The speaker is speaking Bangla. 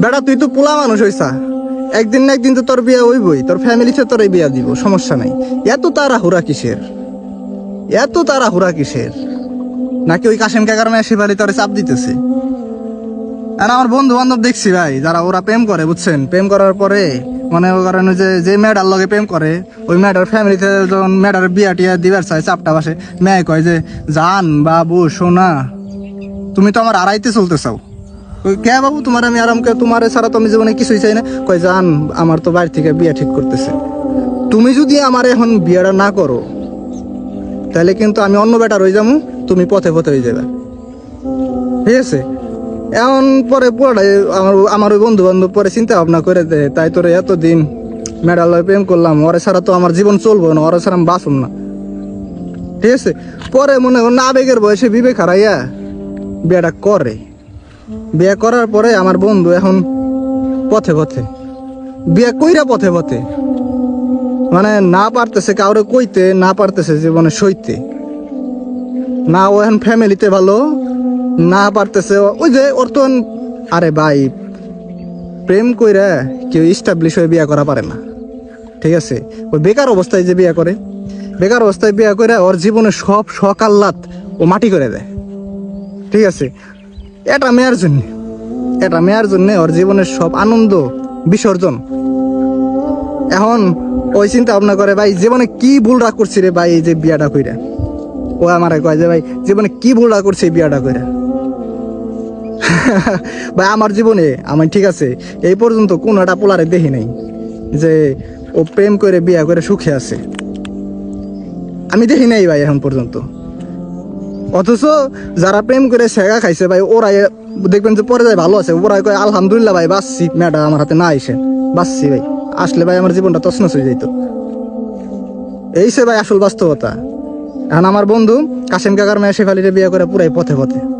বেটা, তুই তো পোলা মানুষ হইসা একদিন না একদিন তো তোর বিয়ে হইবই, তোর ফ্যামিলিতে তোর এই বিয়া দিব, সমস্যা নাই। এত তারা হুরা কিসের? এত তারা হুরা কিসের? নাকি ওই কাশেম কাকার মেয়ে শিবালি তোরে চাপ দিতেছে? আর আমার বন্ধু বান্ধব দেখছি ভাই, যারা ওরা প্রেম করে, বুঝছেন? প্রেম করার পরে, মনে করেন যে যে মেয়েটার লগে প্রেম করে, ওই মেয়েটার ফ্যামিলিতে যখন মেয়েটার বিয়া টিয়া দিবার চায়, চাপটা বাসে মেয়ে কয় যে, জান, বাবু, সোনা, তুমি তো আমার আড়াইতে চলতে চাও। কে বাবু, তোমার আমি আরামকে তোমার ছাড়া তো আমি জীবনে কিছুই চাই না। কয়, জান, আমার তো বাড়ি থেকে বিয়া ঠিক করতেছে। তুমি যদি আমার এখন বিয়েটা না করো, তাহলে কিন্তু আমি অন্য বেটা রয়ে যাব, তুমি পথে পথে হয়ে যাবে। ঠিক আছে? এমন পরে পুরোটাই আমার আমার ওই বন্ধু বান্ধব পরে চিন্তা ভাবনা করে দে তাই তোরে এতদিন মেডালয় প্রেম করলাম, ওরে ছাড়া তো আমার জীবন চলবো না, ওরে ছাড়া বাঁচুম না। ঠিক আছে? পরে মনে কর না আবেগের বয়সে বিবেক হারাইয়া বিয়েটা করে। বিয়ে করার পরে আমার বন্ধু এখন পথে পথে। বিয়ে কইরা পথে পথে। মানে না পারতেছে, কাউরে কইতে না পারতেছে জীবনে সইতে। না ও এখন ফ্যামিলিতে ভালো, না পারতেছে ওই যে ওর তো আরে ভাই, প্রেম কইরা কেউ ইস্টাবলিশ হয়ে বিয়ে করা পারে না। ঠিক আছে? ওই বেকার অবস্থায় যে বিয়ে করে। বেকার অবস্থায় বিয়ে করে ওর জীবনে সব আহ্লাদ ও মাটি করে দেয়। ঠিক আছে? এটা মেয়ের জন্য। এটা মেয়ের জন্য ওর জীবনের সব আনন্দ বিসর্জন। এখন ওই চিন্তা ভাবনা করে, ভাই, জীবনে কি ভুল রাগ করছি রে ভাই এই যে বিয়াটা কইরা? ও আমার কয় যে, ভাই, জীবনে কি ভুল রাগ করছি এই বিয়াটা কইরা? ভাই, আমার জীবনে আমি ঠিক আছে, এই পর্যন্ত কোন একটা পোলারে দেখি নাই যে ও প্রেম করে বিয়া করে সুখে আছে। আমি দেখি নাই ভাই এখন পর্যন্ত। অথচ যারা প্রেম করে সেগা খাইছে ভাই, ওরাই দেখবেন যে পরে যায় ভালো আছে। ওরাই কয়, আলহামদুলিল্লাহ ভাই, বাসছি। ম্যাডাম আমার হাতে না আইসে বাসছি ভাই। আসলে ভাই, আমার জীবনটা তছনছ হয়ে যাইতো। এই সে ভাই আসল বাস্তবতা। এখন আমার বন্ধু কাশিম কাকার মেয়ে শেফালিরে বিয়ে করে পুরাই পথে পথে।